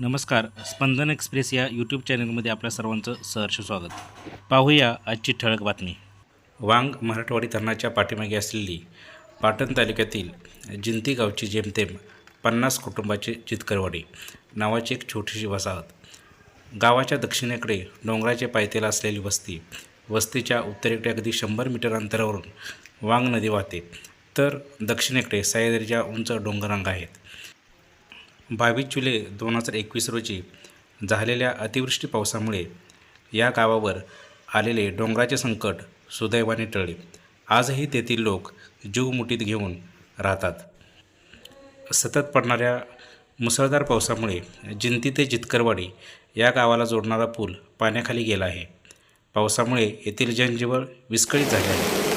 नमस्कार स्पंदन एक्सप्रेस या यूट्यूब चॅनलमध्ये आपल्या सर्वांचं सहर्ष स्वागत. पाहूया आजची ठळक बातमी. वांग मराठवाडी धरणाच्या पाठीमागे असलेली पाटण तालुक्यातील जिंती गावची जेमतेम पन्नास कुटुंबाची चितकरवाडी नावाची एक छोटीशी वसाहत. गावाच्या दक्षिणेकडे डोंगराचे पायथ्याला असलेली वस्ती वस्तीच्या उत्तरेकडे अगदी शंभर मीटर अंतरावरून वांग नदी वाहते. तर दक्षिणेकडे सह्याद्रीच्या उंच डोंगरांग आहेत. बावीस जुलै दोन हजार एकवीस रोजी झालेल्या अतिवृष्टी पावसामुळे या गावावर आलेले डोंगराचे संकट सुदैवाने टळले. आजही तेथील लोक जीव मुठीत घेऊन राहतात. सतत पडणाऱ्या मुसळधार पावसामुळे जिंती ते जितकरवाडी या गावाला जोडणारा पूल पाण्याखाली गेला आहे. पावसामुळे येथील जनजीवन विस्कळीत झाले आहे.